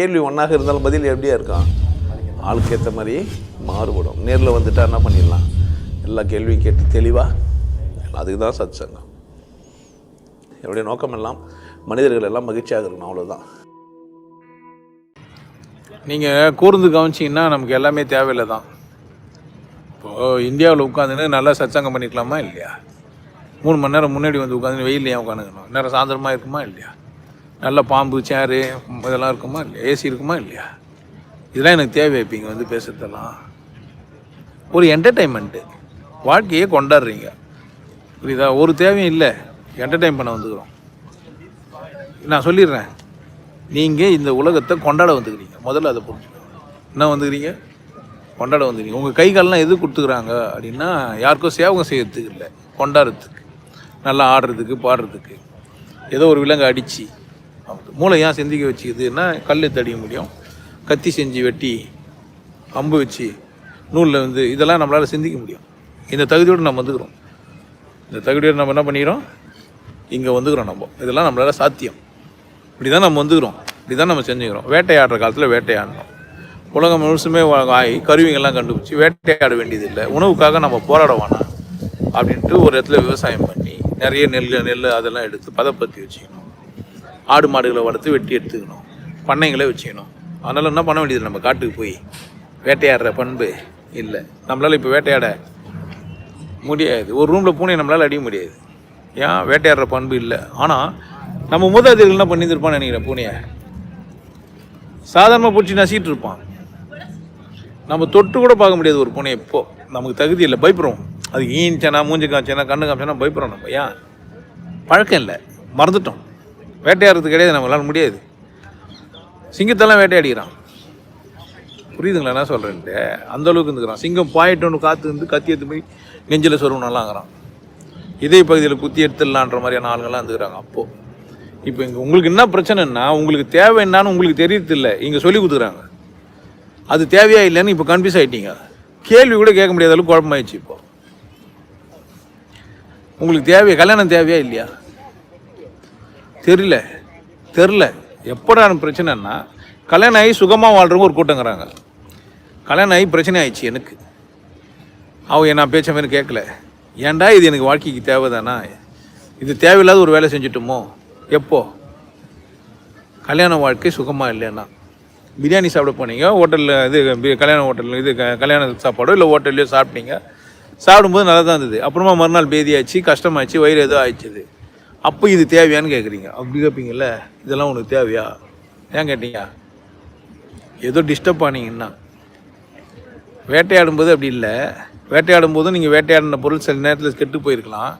கேள்வி ஒன்றாக இருந்தாலும் பதில் எப்படியா இருக்கான் ஆளுக்கு ஏற்ற மாதிரி மாறுபடும். நேரில் வந்துட்டா என்ன பண்ணிடலாம்? எல்லா கேள்வியும் கேட்டு தெளிவாக அதுக்கு தான் சத் சங்கம் என்னுடைய நோக்கம் எல்லாம் மனிதர்கள் எல்லாம் மகிழ்ச்சியாக இருக்கணும் அவ்வளோதான் நீங்கள் கூர்ந்து கவனிச்சிங்கன்னா நமக்கு எல்லாமே தேவையில்லை தான் இப்போது இந்தியாவில் உட்காந்துன்னு நல்லா சச்சங்கம் பண்ணிக்கலாமா இல்லையா? மூணு மணி நேரம் முன்னாடி வந்து உட்காந்து வெயில் ஏன் உட்காந்துக்கணும் நேரம் சாயந்தரமாக இருக்குமா இல்லையா? நல்ல பாம்பு சேரு இதெல்லாம் இருக்குமா இல்லையா? ஏசி இருக்குமா இல்லையா? இதெல்லாம் எனக்கு தேவை இப்போ இங்கே வந்து பேசுறதெல்லாம். ஒரு என்டர்டைன்மெண்ட்டு வாழ்க்கையே கொண்டாடுறீங்க. புரியுதா? ஒரு தேவையும் இல்லை. என்டர்டைன் பண்ண வந்துக்கிறோம். நான் சொல்லிடுறேன். நீங்கள் இந்த உலகத்தை கொண்டாட வந்துக்கிறீங்க. முதல்ல அதை புரிஞ்சுக்கணும் என்ன வந்துக்கிறீங்க? கொண்டாட வந்துக்கிறீங்க. உங்கள் கைகாலெலாம் எது கொடுத்துக்குறாங்க அப்படின்னா யாருக்கும் சேவகம் செய்யறதுக்கு இல்லை. கொண்டாடுறதுக்கு. நல்லா ஆடுறதுக்கு பாடுறதுக்கு. ஏதோ ஒரு விலங்கு அடித்து மூளை ஏன் சிந்திக்க வச்சுக்குதுன்னா கல் தடிய முடியும். கத்தி செஞ்சு வெட்டி அம்பு வச்சு நூலில் வந்து இதெல்லாம் நம்மளால் சிந்திக்க முடியும். இந்த தகுதியோடு நம்ம வந்துக்கிறோம். இந்த தகுதியோடு நம்ம என்ன பண்ணிக்கிறோம்? இங்கே வந்துக்கிறோம் நம்ம. இதெல்லாம் நம்மளால் சாத்தியம். இப்படி தான் நம்ம வந்துக்கிறோம். இப்படி தான் நம்ம செஞ்சுக்கிறோம். வேட்டையாடுற காலத்தில் வேட்டையாடணும். உலகம் முழுசுமே ஆகி கருவிங்கெல்லாம் கண்டுபிடிச்சி வேட்டையாட வேண்டியதில்லை. உணவுக்காக நம்ம போராட வேணாம் அப்படின்ட்டு ஒரு இடத்துல விவசாயம் பண்ணி நிறைய நெல் நெல் அதெல்லாம் எடுத்து பதப்படுத்தி வச்சுக்கணும். ஆடு மாடுகளை வளர்த்து வெட்டி எடுத்துக்கணும். பண்ணைங்களே வச்சுக்கணும். அதனால் என்ன பண்ண வேண்டியது? நம்ம காட்டுக்கு போய் வேட்டையாடுற பண்பு இல்லை. நம்மளால் இப்போ வேட்டையாட முடியாது. ஒரு ரூமில் பூனை நம்மளால் அடிய முடியாது. ஏன்? வேட்டையாடுற பண்பு இல்லை. ஆனால் நம்ம மூதாதையர்கள் என்ன பண்ணியிருப்பான்னு நினைக்கிறேன் பூனையை? சாதாரணமாக பிடிச்சி நசிக்கிட்டு இருப்பான். நம்ம தொட்டு கூட பார்க்க முடியாது ஒரு பூனை இப்போ நமக்கு தகுதி இல்லை. பயப்படுறோம். அது ஈன்ச்சனா மூஞ்சி காய்ச்சனா கண்ணு காமிச்சனா பயப்படுறோம் நம்ம. ஏன்? பழக்கம் இல்லை. மறந்துட்டோம். வேட்டையாடுறது கிடையாது நம்மளால முடியாது. சிங்கத்தெல்லாம் வேட்டையாடிக்கிறான். புரியுதுங்களா என்ன சொல்கிறேன்ட்டு அந்த அளவுக்கு இருந்துக்கிறான். சிங்கம் பாயிட்டோன்னு ஒன்று காத்து இருந்து கத்தி எடுத்து போய் நெஞ்சில் சொருவனல்லாங்கிறான் இதே பகுதியில் குத்தி எடுத்துடலான்ற மாதிரியான ஆளுங்கள்லாம் இருந்துக்கிறாங்க அப்போது இப்போ இங்கே உங்களுக்கு என்ன பிரச்சனைன்னா உங்களுக்கு தேவை என்னான்னு உங்களுக்கு தெரியறதில்ல. இங்கே சொல்லி கொடுத்துக்குறாங்க. அது தேவையா இல்லைன்னு இப்போ கன்ஃபியூஸ் ஆகிட்டீங்க கேள்வி கூட கேட்க முடியாத அளவுக்கு குழப்பமாயிடுச்சு இப்போ. உங்களுக்கு தேவையா கல்யாணம் தேவையா இல்லையா? தெரியல. தெரில எப்படா பிரச்சனைன்னா கல்யாணம் ஆகி சுகமாக வாழ்கிறவங்க ஒரு கூட்டங்கிறாங்க. கல்யாணம் ஆகி பிரச்சனை ஆயிடுச்சு எனக்கு. அவ என்ன பேச்ச மாதிரி கேட்கல ஏன்டா இது எனக்கு வாழ்க்கைக்கு தேவைதானா? இது தேவையில்லாத ஒரு வேலை செஞ்சுட்டோமோ? எப்போ? கல்யாண வாழ்க்கை சுகமாக இல்லைன்னா. பிரியாணி சாப்பிட போனீங்க? ஹோட்டலில் இது கல்யாண ஹோட்டலில் இது க- கல்யாண சாப்பாடோ? இல்லை ஹோட்டல்லையோ சாப்பிட்டீங்க? சாப்பிடும்போது நல்லா தான் இருந்தது. அப்புறமா மறுநாள் பேதியாச்சு கஷ்டமாச்சு வயிறு ஏதோ ஆயிடுச்சுது. அப்போ இது தேவையான்னு கேட்குறீங்க அப்படி கேட்பீங்கல்ல இதெல்லாம் உனக்கு தேவையா? ஏன் கேட்டீங்க? ஏதோ டிஸ்டர்ப் ஆனீங்கன்னா. வேட்டையாடும்போது அப்படி இல்லை. வேட்டையாடும் போதும் நீங்கள் வேட்டையாடின பொருள் சில நேரத்தில் கெட்டு போயிருக்கலாம்.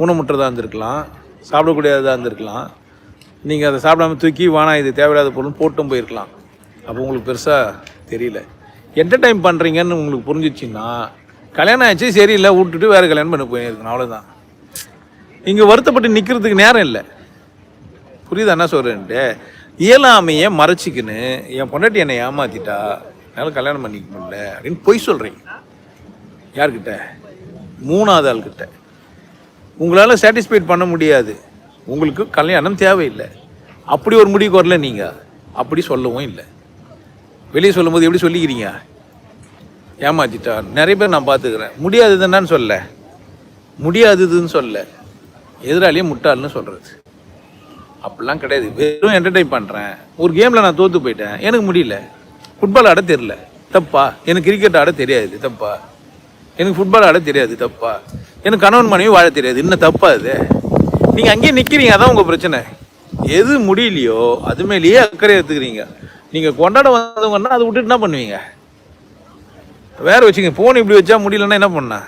ஊனமுற்றதாக இருந்திருக்கலாம். சாப்பிடக்கூடியதாக இருந்திருக்கலாம். நீங்கள் அதை சாப்பிடாம தூக்கி வானா இது தேவையில்லாத பொருள் போட்டும் போயிருக்கலாம். அப்போ உங்களுக்கு பெருசாக தெரியல. என்டர்டைன் பண்ணுறீங்கன்னு உங்களுக்கு புரிஞ்சிச்சின்னா கல்யாணம் ஆச்சு சரியில்லை விட்டுட்டு வேறு கல்யாணம் பண்ண போயிருக்கணும். அவ்வளோதான் இங்கே வருத்தப்பட்டு நிற்கிறதுக்கு நேரம் இல்லை. புரியுதா என்ன சொல்கிறேன்ட்டு இயலாமையை மறைச்சிக்கின்னு என் பொண்டாட்டி என்னை ஏமாத்திட்டா என்னால் கல்யாணம் பண்ணிக்க முடியல அப்படின்னு பொய் சொல்கிறீங்க யார்கிட்ட? மூணாவது ஆள்கிட்ட. உங்களால் சாட்டிஸ்ஃபைட் பண்ண முடியாது. உங்களுக்கு கல்யாணம் தேவையில்லை. அப்படி ஒரு முடிவுக்கு வரல நீங்கள் அப்படி சொல்லவும் இல்லை. வெளியே சொல்லும்போது எப்படி சொல்லிக்கிறீங்க? ஏமாத்திட்டா. நிறைய பேர் நான் பார்த்துக்கிறேன். முடியாதது என்னன்னு சொல்ல. முடியாததுன்னு சொல்ல. எதிராளியே முட்டாள்னு சொல்கிறது அப்படிலாம் கிடையாது. வெறும் என்டர்டைன் பண்ணுறேன் ஒரு கேமில் நான் தோற்று போயிட்டேன். எனக்கு முடியல. ஃபுட்பால் ஆட தெரியல. தப்பா. எனக்கு கிரிக்கெட் ஆட தெரியாது. தப்பா. எனக்கு ஃபுட்பால் ஆட தெரியாது. தப்பா. எனக்கு கணவன் மனைவி வாழ தெரியாது. இன்னும் தப்பா அது நீங்கள் அங்கேயே நிற்கிறீங்க அதான் உங்கள் பிரச்சனை. எது முடியலையோ அது மேலேயே அக்கறை எடுத்துக்கிறீங்க. நீங்கள் கொண்டாட வந்தவங்கன்னா அதை விட்டுட்டு என்ன பண்ணுவீங்க? வேறு வச்சுங்க ஃபோன் இப்படி வச்சா முடியலன்னா என்ன பண்ண?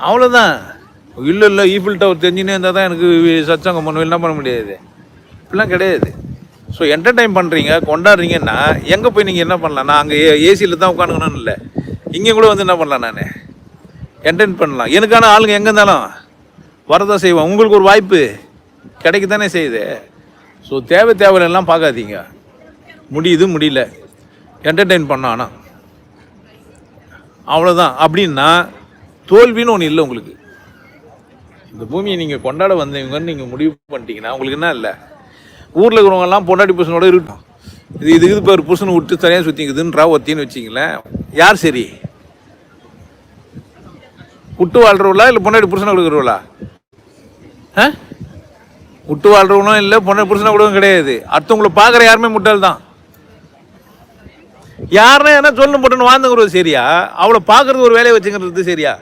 அவ்வளோதான் இல்லை இல்லை ஈஃபில் டவர் தெரிஞ்சுனே இருந்தால் தான் எனக்கு சச்சங்கம் பண்ணுவேன் என்ன பண்ண முடியாது. இப்படிலாம் கிடையாது. ஸோ என்டர்டைன் பண்ணுறீங்க கொண்டாடுறீங்கன்னா எங்கே போய் நீங்கள் என்ன பண்ணலாம்? நான் அங்கே ஏசியில் தான் உட்காந்துக்கணும்னு இல்லை. இங்கே கூட வந்து என்ன பண்ணலாம் நான்? என்டர்டைன் பண்ணலாம். எனக்கான ஆளுங்க எங்கே இருந்தாலும் வரதான் செய்வோம் உங்களுக்கு ஒரு வாய்ப்பு கிடைக்க தானே செய்யுது. ஸோ தேவை தேவையில்லாம் பார்க்காதீங்க. முடியுது முடியல. என்டர்டைன் பண்ண ஆனால் அவ்வளோதான் அப்படின்னா தோல்வின்னு ஒன்று இல்லை உங்களுக்கு. இந்த பூமியை நீங்கள் கொண்டாட வந்தவங்கன்னு நீங்கள் முடிவு பண்ணிட்டீங்கன்னா உங்களுக்கு என்ன இல்லை? ஊரில் இருக்கிறவங்கெல்லாம் பொண்டாட்டி புருஷனோட இருக்கட்டும் இது இதுக்கு இப்போ ஒரு புருஷனை விட்டு தனியாக சுற்றிக்குதுன்றா ஒத்தின்னு வச்சிங்களேன் யார் சரி? விட்டு வாழ்கிறவளா இல்லை பொண்டாடி புருஷனை கொடுக்குறவளா? ஆ? விட்டு வாழ்றவனும் இல்லை பொண்ணை புருஷனை கூடவும் கிடையாது. அடுத்தவங்களை பார்க்குற யாருமே முட்டாள் தான். யாருன்னா என்ன சொல்லணும் போட்டுன்னு வாழ்ந்துங்கிறது சரியா? அவளை பார்க்குறது ஒரு வேலையை வச்சுங்கிறது சரியா?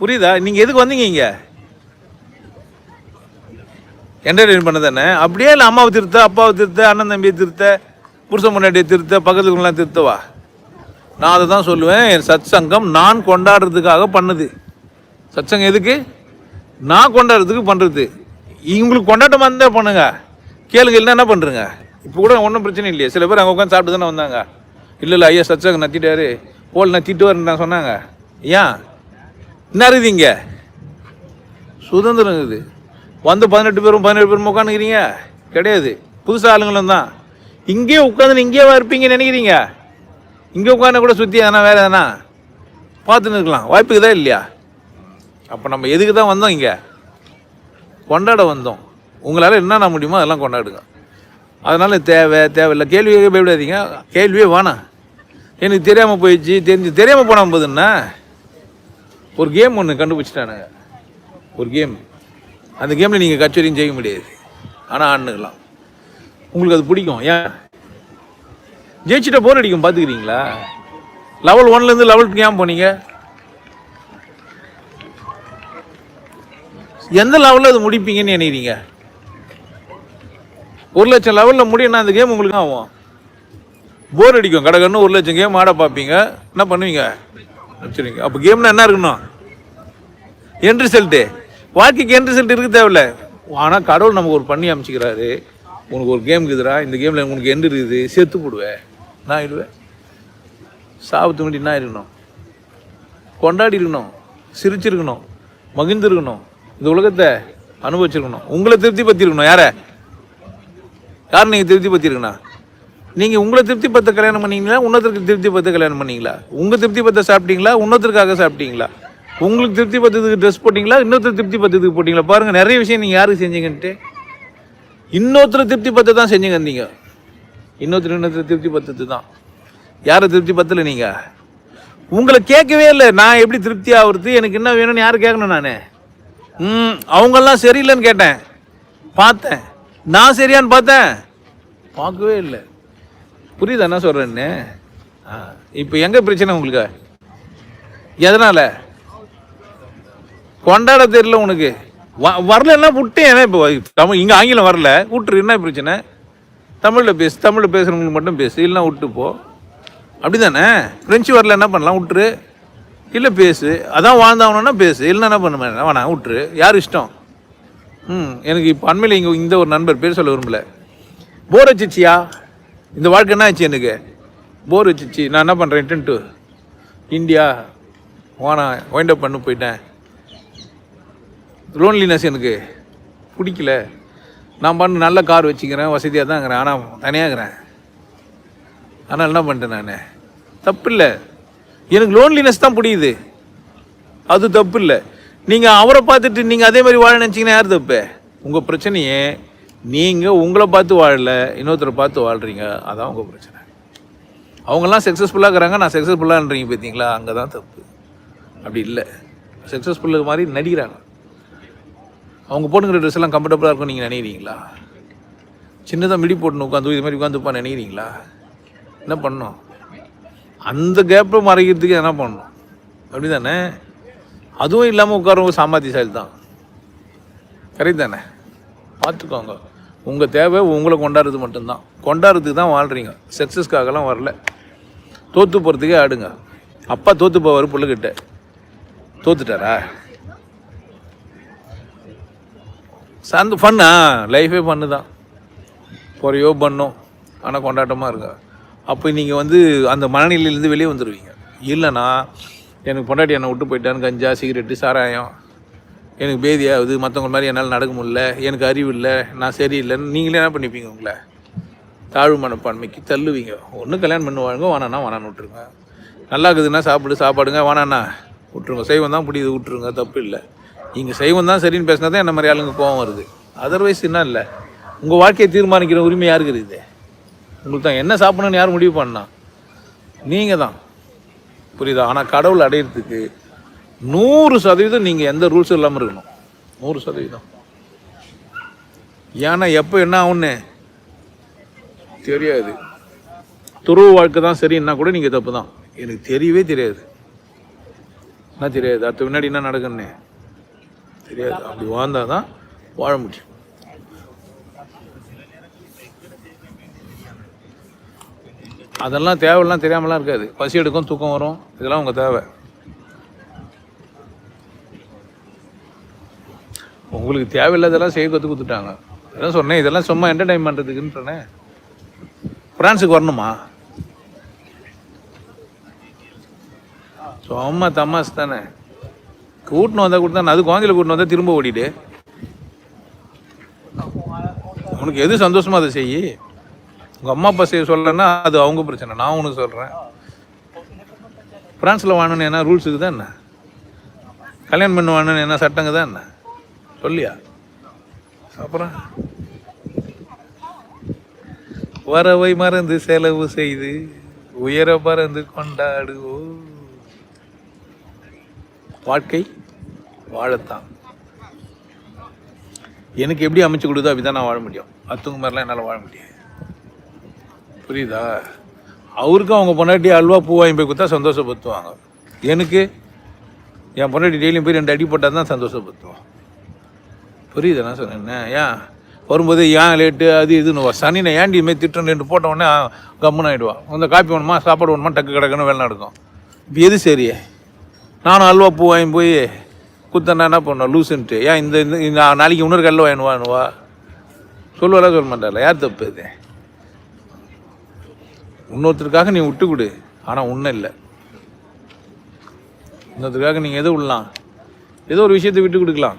புரியுதா? நீங்கள் எதுக்கு வந்தீங்க இங்கே? என்டர்டெயின் பண்ண தானே? அப்படியே இல்லை அம்மாவை திருத்த அப்பாவை திருத்த அண்ணன் தம்பியை திருத்த புருஷன் முன்னாடியை திருத்த பக்கத்துக்குலாம் திருத்தவா? நான் அதை தான் சொல்லுவேன் என் சத் சங்கம் நான் கொண்டாடுறதுக்காக பண்ணுது. சத் சங்கம் எதுக்கு? நான் கொண்டாடுறதுக்கு பண்ணுறது இவங்களுக்கு கொண்டாட்டமாக இருந்தால் பண்ணுங்க. கேளுங்க இல்லைன்னா என்ன பண்ணுறங்க இப்போ கூட ஒன்றும் பிரச்சனை இல்லையே. சில பேர் அங்கே உட்காந்து சாப்பிட்டு தானே வந்தாங்க. இல்லை இல்லை ஐயா சச்சங்க நத்திட்டாரு. போல் நத்திட்டு வரேன் சொன்னாங்க. ஏன்? என்ன இருக்குது இங்கே? சுதந்திரம் இருக்குது. வந்து பதினெட்டு பேரும் பதினெட்டு பேரும் உட்காந்துக்கிறீங்க கிடையாது. புதுசாக ஆளுங்களும் தான். இங்கேயே உட்காந்து இங்கேயே இருப்பீங்கன்னு நினைக்கிறீங்க? இங்கே உட்காந்து கூட சுற்றி எதனா வேறு எதனா? பார்த்துன்னு இருக்கலாம். வாய்ப்புக்கு தான் இல்லையா? அப்போ நம்ம எதுக்கு தான் வந்தோம் இங்கே? கொண்டாட வந்தோம். உங்களால் என்னென்ன முடியுமோ அதெல்லாம் கொண்டாடுங்க. அதனால் தேவை தேவையில்லை. கேள்வியே பயப்படாதீங்க கேள்வியே வேணாம். எனக்கு தெரியாமல் போயிடுச்சு. தெரிஞ்சு தெரியாமல் போனால் போதுன்னா? ஒரு கேம் ஒன்று கண்டுபிடிச்சிட்டானுங்க. ஒரு கேம் அந்த கேமில் நீங்கள் கச்சேரியும் செய்ய முடியாது. ஆனால் ஆண்டுக்கலாம் உங்களுக்கு அது பிடிக்கும். ஏன்? ஜெயிச்சிட்ட போர் அடிக்கும் பார்த்துக்கிறீங்களா லெவல் ஒன்லேருந்து லெவல் டூ ஏன் போனீங்க? எந்த லெவலில் அது முடிப்பீங்கன்னு நினைக்கிறீங்க? ஒரு லட்சம் லெவலில் முடியும்னா அந்த கேம் உங்களுக்கு ஆகும். போர் அடிக்கும். கடகன்னு ஒரு லட்சம் கேம் ஆட பார்ப்பீங்க. என்ன பண்ணுவீங்க? சரிங்க அப்போ கேம்னா என்ன இருக்கணும் என் ரிசல்ட்டு வாழ்க்கைக்கு என் ரிசல்ட் இருக்க தேவையில்ல. ஆனால் கடவுள் நமக்கு ஒரு பண்ணி அமைச்சிக்கிறாரு. உனக்கு ஒரு கேம் இருக்குதுரா இந்த கேமில் உனக்கு எண்டு இருக்குது. செத்து போடுவேன் நான் ஆயிடுவேன் சாபத்து வண்டி என்ன இருக்கணும் கொண்டாடி இருக்கணும் சிரிச்சிருக்கணும். மகிழ்ந்துருக்கணும். இந்த உலகத்தை அனுபவிச்சிருக்கணும். உங்களை திருப்தி பற்றிருக்கணும் யாரை? யார் நீங்கள் திருப்தி பற்றிருக்கணும் நீங்கள் உங்களை திருப்தி பத்த கல்யாணம் பண்ணீங்களா? இன்னொருத்தருக்கு திருப்தி பத்த கல்யாணம் பண்ணீங்களா? உங்கள் திருப்தி பத்த சாப்பிட்டீங்களா? இன்னொருத்தருக்காக சாப்பிட்டீங்களா? உங்களுக்கு திருப்தி பத்ததுக்கு ட்ரெஸ் போட்டிங்களா? இன்னொருத்தர் திருப்தி பத்ததுக்கு போட்டிங்களா? பாருங்கள் நிறைய விஷயம் நீங்கள் யாருக்கு செஞ்சீங்கன்ட்டு? இன்னொருத்தர் திருப்தி பத்து தான் செஞ்சுங்க இருந்தீங்க இன்னொருத்தர் இன்னொருத்தர் திருப்தி பத்தது தான் யாரை திருப்தி பத்தல நீங்கள் உங்களை கேட்கவே இல்லை. நான் எப்படி திருப்தி ஆகுறது? எனக்கு என்ன வேணும்னு யார் கேட்கணும் நான்? ம் அவங்கெல்லாம் சரியில்லைன்னு கேட்டேன். பார்த்தேன். நான் சரியான்னு பார்த்தேன். பார்க்கவே இல்லை. புரியுதா என்ன சொல்கிறேன்னு இப்போ எங்கே பிரச்சனை உங்களுக்கு? எதனால்? கொண்டாட தெரியல உனக்கு. வ வரலன்னா விட்டேன். இப்போ தமிழ் இங்கே ஆங்கிலம் வரல. விட்டுரு என்ன பிரச்சனை? தமிழில் பேசு தமிழில் பேசுகிறவங்களுக்கு மட்டும் பேசு. இல்லைன்னா விட்டு போ. அப்படி தானே ஃப்ரெஞ்சு வரல என்ன பண்ணலாம்? விட்டுரு. இல்லை பேசு. அதான் வாழ்ந்தாகணும்னா பேசு. இல்லைன்னா என்ன பண்ண வேணாம் விட்டுரு. யார் இஷ்டம்? ம் எனக்கு இப்போ அண்மையில் இங்கே இந்த ஒரு நண்பர் பேர் சொல்ல விரும்பல. போர் வச்சிச்சியா இந்த வாழ்க்கை என்ன ஆச்சு எனக்கு? போர் வச்சிச்சு. நான் என்ன பண்ணுறேன் return to India wanna wind up பண்ணு போயிட்டேன். லோன்லினஸ் எனக்கு. பிடிக்கல. நான் பண்ண நல்ல கார் வச்சுக்கிறேன். வசதியாக தான் இருக்கிறேன். ஆனால் தனியாக இருக்கிறேன். ஆனால் என்ன பண்ணிட்டேன் நான்? தப்பு இல்லை எனக்கு லோன்லினஸ் தான் பிடிக்குது அது தப்பு இல்லை நீங்கள் அவரை பார்த்துட்டு நீங்கள் அதே மாதிரி வாழ நினச்சிங்கன்னா யார் தப்பு? உங்கள் பிரச்சனையே நீங்கள் உங்களை பார்த்து வாழல இன்னொருத்தரை பார்த்து வாழ்கிறீங்க அதான் உங்கள் பிரச்சனை. அவங்கெல்லாம் சக்ஸஸ்ஃபுல்லாக இருக்கிறாங்க நான் சக்ஸஸ்ஃபுல்லான்றீங்க பார்த்தீங்களா? அங்கே தான் தப்பு. அப்படி இல்லை. சக்ஸஸ்ஃபுல்லாக மாதிரி நடிக்கிறாங்க. அவங்க போட்டுங்கிற ட்ரெஸ் எல்லாம் கம்ஃபர்டபுளாக இருக்கும் நீங்கள் நினைக்கிறீங்களா? சின்னதாக மிடி போட்டுன்னு உட்காந்து இது மாதிரி உட்காந்துப்பா நினைக்கிறீங்களா? என்ன பண்ணணும்? அந்த கேப்பை மறைக்கிறதுக்கு என்ன பண்ணணும்? அப்படி தானே அதுவும் இல்லாமல் உட்காரவங்க சாமர்த்தியசாலி தான். கரெக்ட் தானே? பார்த்துக்கோங்க. உங்கள் தேவை உங்களை கொண்டாடுறது மட்டும்தான். கொண்டாடுறதுக்கு தான் வாழ்கிறீங்க சக்ஸஸ்க்காகலாம் வரல. தோற்று போகிறதுக்கே ஆடுங்க. அப்பா தோற்று போவார் பிள்ளைகிட்ட. தோத்துட்டாரா? சந்த ஃபன்னா லைஃபே ஃபன்னு தான். பொறையோ பண்ணும் ஆனால் கொண்டாட்டமாக இருக்கா அப்போ நீங்கள் வந்து அந்த மனநிலையிலேருந்து வெளியே வந்துடுவீங்க இல்லைன்னா எனக்கு பொண்டாட்டி என்னை விட்டு போயிட்டான்னு கஞ்சா சிகரெட்டு சாராயம் எனக்கு பேதி ஆகுது மற்றவங்க மாதிரி என்னால் நடக்க முடியல எனக்கு அறிவு இல்லை நான் சரியில்லைன்னு நீங்களே என்ன பண்ணிப்பீங்க உங்களை? தாழ்வு மனப்பான்மைக்கு தள்ளுவீங்க. ஒன்று கல்யாணம் பண்ணுவாங்க வேணாண்ணா வேணான்னு விட்ருங்க நல்லா இருக்குதுன்னா சாப்பிடு சாப்பாடுங்க வேணாண்ணா விட்ருங்க சைவம் தான் பிடிக்குது விட்ருங்க தப்பு இல்லை. நீங்கள் சைவம் தான் சரின்னு பேசினா தான் என்ன மாதிரி ஆளுங்க கோவம் வருது. அதர்வைஸ் என்ன இல்லை. உங்கள் வாழ்க்கையை தீர்மானிக்கிற உரிமை யாருக்கு இருக்குது? உங்களுக்கு தான் என்ன சாப்பிடணும்னு யார் முடிவு பண்ணா. நீங்கள் தான் புரியுதா? ஆனால் கடவுள் அடையிறதுக்கு நூறு சதவீதம் நீங்கள் எந்த ரூல்ஸும் இல்லாமல் இருக்கணும். நூறு சதவீதம். ஏன்னா எப்போ என்ன ஆகும்னு தெரியாது. துருவ வாழ்க்கை தான் சரின்னா கூட நீங்கள் தப்பு தான் எனக்கு தெரியவே தெரியாது. என்ன தெரியாது? அடுத்த முன்னாடி என்ன நடக்குன்னு தெரியாது. அப்படி வாழ்ந்தால் தான் வாழ முடியும். அதெல்லாம் தேவையெல்லாம் தெரியாமலாம் இருக்காது. பசி எடுக்கும் தூக்கம் வரும். இதெல்லாம் உங்கள் தேவை. உங்களுக்கு தேவையில்லாதெல்லாம் செய்ய கற்று கொடுத்துட்டாங்க. அதான் சொன்னேன் இதெல்லாம் சும்மா என்டர்டைன் பண்ணுறதுக்குன்றனே ஃப்ரான்ஸுக்கு வரணுமா? சும்மா தமாஸ் தானே. கூட்டின்னு வந்தால் கொடுத்தா அது குழந்தையில கூட்டின்னு வந்தால் திரும்ப ஓடிடு. உனக்கு எது சந்தோஷமாக அதை செய்? உங்கள் அம்மா அப்பா செய்ய சொல்லலைன்னா அது அவங்க பிரச்சனை நான் உனக்கு சொல்கிறேன் ஃப்ரான்ஸில் வாழணும்னு என்ன ரூல்ஸுக்கு இருக்குதா என்ன? கல்யாணம் பண்ண என்ன சட்டங்க தான் என்ன? சொல்லியா? அப்புறம்? வரவை மறந்து செலவு செய்து உயர மறந்து கொண்டாடுவோம் வாழ்க்கை வாழத்தான். எனக்கு எப்படி அமைச்சு கொடுதோ அப்படிதான் நான் வாழ முடியும். அத்துங்க மாதிரிலாம் என்னால் வாழ முடியாது. புரியுதா? அவருக்கும் அவங்க பொண்டாட்டி அல்வா பூ வாங்கி போய் கொடுத்தா சந்தோஷப்படுத்துவாங்க. எனக்கு என் பொண்டாட்டி டெய்லியும் போய் ரெண்டு அடி போட்டால் தான் சந்தோஷப்படுத்துவான். புரியுது நான் சொன்னேன் ஏன் வரும்போது ஏன் லேட்டு அது இதுன்னு சனி நான் ஏன்டி இதுமாதிரி திட்டம் ரெண்டு போட்ட உடனே கம்முன்னு ஆகிடுவான் இந்த காப்பி வேணுமா சாப்பாடு வேணுமா டக்கு கிடக்குன்னு வேலை நடக்கும் இப்போ எது சரி? நானும் அல்வா பூ வாங்கி போய் குத்தனா என்ன பண்ணோம்? லூசுன்ட்டு. ஏன் இந்த இந்த இந்த நாளைக்கு இன்னொரு கல்ல வாங்கினுவானுவா சொல்லுவாரா சொல்ல மாட்டார்ல. யார் தப்பு இது? இன்னொருத்தருக்காக நீ விட்டு கொடு. ஆனால் ஒன்றும் இல்லை. இன்னொருத்தருக்காக நீங்கள் எது விடலாம்? ஏதோ ஒரு விஷயத்தை விட்டு கொடுக்கலாம்.